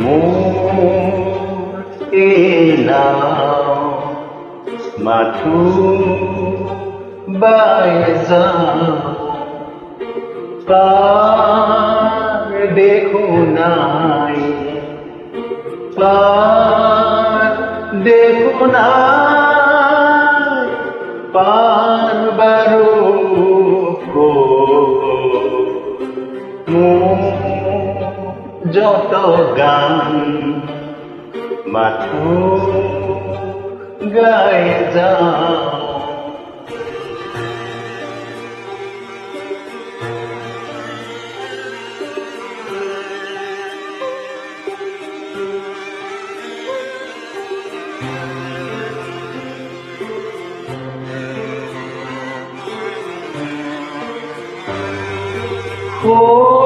মোৰ এই নাও মাথো বাই যাওঁ দেখো নাই পার দেখো না পার বারো joto gan. Mà thu gai dao. Oh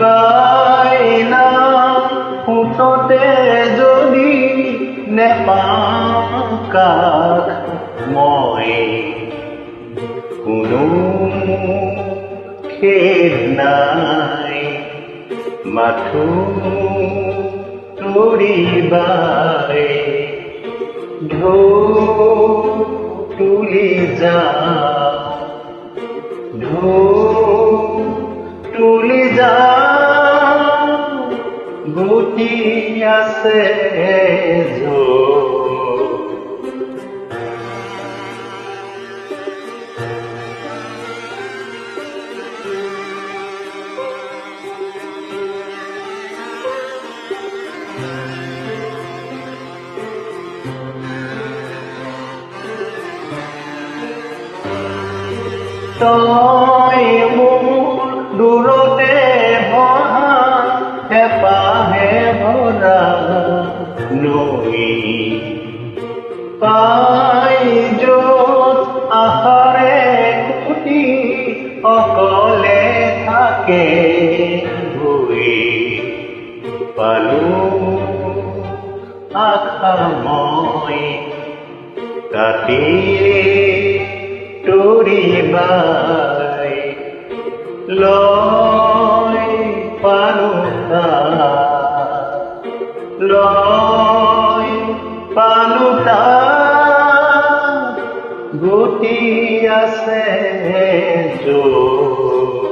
বাইনা ফুটতে যদি নেপাওঁ কাষ মই কোনো খেদ নাই। মাথো তৰিবাই ঢৌ তুলি যা। ঢৌ তুলি যা। tu tinha aceso. Sonho হেঁপাহে ভৰা নৈ পাই য'ত আহাৰে কুটি অকলে থাকে ভুই। পালো আশা মই কাটি তৰিবাই লয় podía ser yo.